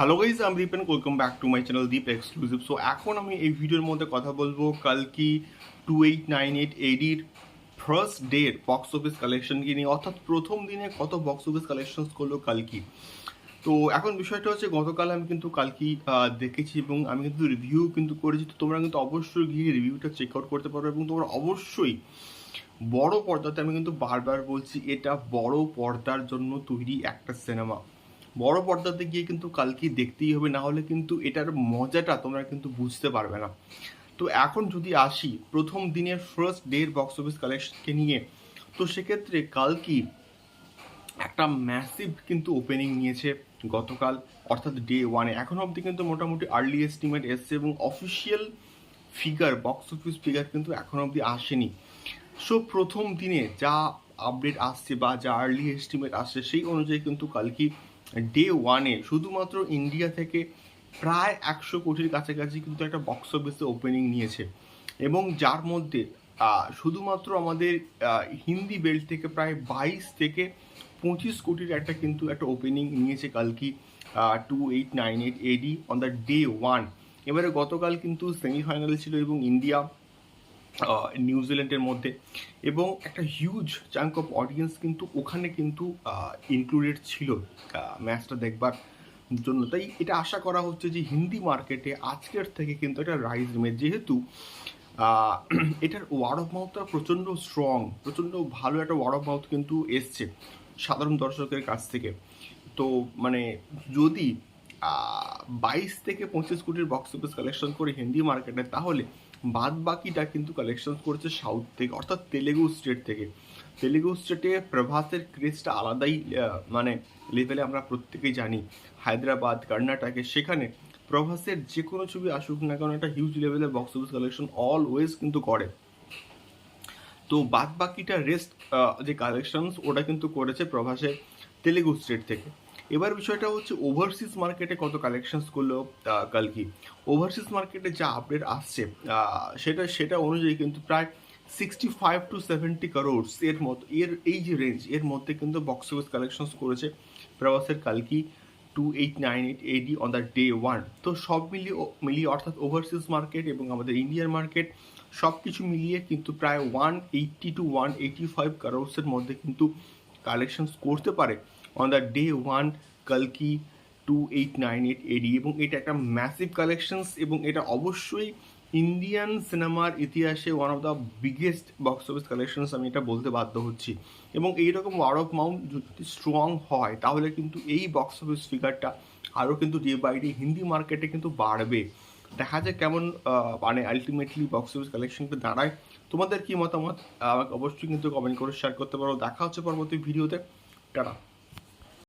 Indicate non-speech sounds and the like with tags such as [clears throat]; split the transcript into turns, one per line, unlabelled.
Hello guys আমি and welcome back to my channel Deep exclusive so এখন আমি এই ভিডিওর মধ্যে কথা বলব কালকি টু এইট নাইন এইট এডির ফার্স্ট ডের বক্স অফিস কালেকশনকে নিয়ে। অর্থাৎ প্রথম দিনে কত বক্স অফিস কালেকশন করল কালকি। তো, এখন বিষয়টা হচ্ছে গতকাল আমি কিন্তু কালকি দেখেছি এবং আমি কিন্তু রিভিউ কিন্তু করেছি। তো, তোমরা কিন্তু অবশ্যই গিয়ে রিভিউটা চেক আউট করতে পারবে এবং তোমরা অবশ্যই বড় পর্দাতে আমি কিন্তু বারবার বলছি, এটা বড় পর্দার জন্য তৈরি একটা সিনেমা বড় পর্দাতে গিয়ে কিন্তু কালকে দেখতেই হবে, না হলে কিন্তু এটার মজাটা তোমরা কিন্তু বুঝতে পারবে না। তো এখন যদি আসি, প্রথম দিনের ফার্স্ট ডের বক্স অফিস কালেকশনকে নিয়ে, তো সেক্ষেত্রে কালকি একটা ম্যাসিভ কিন্তু ওপেনিং নিয়েছে গতকাল, অর্থাৎ ডে ওয়ানে এখন অবধি কিন্তু মোটামুটি আর্লি এস্টিমেট এসছে এবং official figure box office figure কিন্তু এখন অবধি আসেনি। সো প্রথম দিনে যা আপডেট আসছে বা যা আর্লি এস্টিমেট আসছে, সেই অনুযায়ী কিন্তু কালকি ডে ওয়ানে শুধুমাত্র ইন্ডিয়া থেকে প্রায় একশো কোটির কাছাকাছি কিন্তু একটা বক্স অফিসে ওপেনিং নিয়েছে। এবং যার মধ্যে শুধুমাত্র আমাদের হিন্দি বেল্ট থেকে প্রায় বাইশ থেকে পঁচিশ কোটির একটা কিন্তু একটা ওপেনিং নিয়েছে কালকি two eight nine eight AD on the day one এবারে গতকাল কিন্তু সেমিফাইনাল ছিল এবং ইন্ডিয়া নিউজিল্যান্ডের মধ্যে। এবং একটা হিউজ চাঙ্ক অফ অডিয়েন্স কিন্তু ওখানে কিন্তু ইনক্লুডেড ছিল ম্যাচটা দেখবার জন্য। তাই এটা আশা করা হচ্ছে যে হিন্দি মার্কেটে আজকের থেকে কিন্তু এটা রাইজ নেবে যেহেতু [clears throat] এটার ওয়ার্ড অফ মাউথটা প্রচণ্ড স্ট্রং প্রচণ্ড ভালো একটা ওয়ার্ড অফ মাউথ কিন্তু এসছে সাধারণ দর্শকের কাছ থেকে। তো মানে যদি বাইশ থেকে পঁচিশ কোটির বক্স অফিস কালেকশন করে হিন্দি মার্কেটে তাহলে বাদ বাকিটা কিন্তু কালেকশন করেছে সাউথ থেকে, অর্থাৎ তেলেগু স্টেট থেকে। তেলেগু স্টেটে প্রভাসের ক্রেজটা আলাদাই মানে লেভেলে আমরা প্রত্যেকেই জানি। হায়দ্রাবাদ, কর্ণাটকে সেখানে প্রভাসের যে কোনো ছবি আসুক না কেন একটা হিউজ লেভেলে বক্স অফিস কালেকশন অলওয়েজ কিন্তু করে। তো বাদ বাকিটা রেস্ট যে কালেকশনস ওটা কিন্তু করেছে প্রভাসের তেলেগু স্টেট থেকে। এবার বিষয়টা হচ্ছে ওভারসিজ মার্কেটে কত কালেকশনস করল কালকি ওভারসিজ মার্কেটে যা আপডেট আসছে সেটা সেটা অনুযায়ী কিন্তু প্রায় sixty five to seventy crores এর মতো, এর, এই যে রেঞ্জ এর মধ্যে কিন্তু বক্স অফিস কালেকশনস করেছে প্রবাসের কালকি two eight nine eight AD on the day one তো সব মিলিয়ে মিলিয়ে অর্থাৎ ওভারসিজ মার্কেট এবং আমাদের ইন্ডিয়ান মার্কেট সব কিছু মিলিয়ে কিন্তু প্রায় one eighty to one eighty five কারোর্সের মধ্যে কিন্তু কালেকশনস করতে পারে। On the day one কালকি two eight nine eight AD এবং এটা একটা ম্যাসিভ কালেকশনস এবং এটা অবশ্যই ইন্ডিয়ান সিনেমার ইতিহাসে one of the biggest box office collections আমি এটা বলতে বাধ্য হচ্ছি। এবং এইরকম ওয়ার অফ মাউন্ট যদি স্ট্রং হয়, তাহলে কিন্তু এই বক্স অফিস ফিগারটা আরও কিন্তু ডে বাই ডে হিন্দি মার্কেটে কিন্তু বাড়বে। দেখা যায় কেমন মানে আলটিমেটলি বক্স অফিস কালেকশনটা দাঁড়ায়। তোমাদের কি মতামত? আমাকে অবশ্যই কিন্তু কমেন্ট করে শেয়ার করতে পারো। দেখা হচ্ছে পরবর্তী ভিডিওতে টাটা।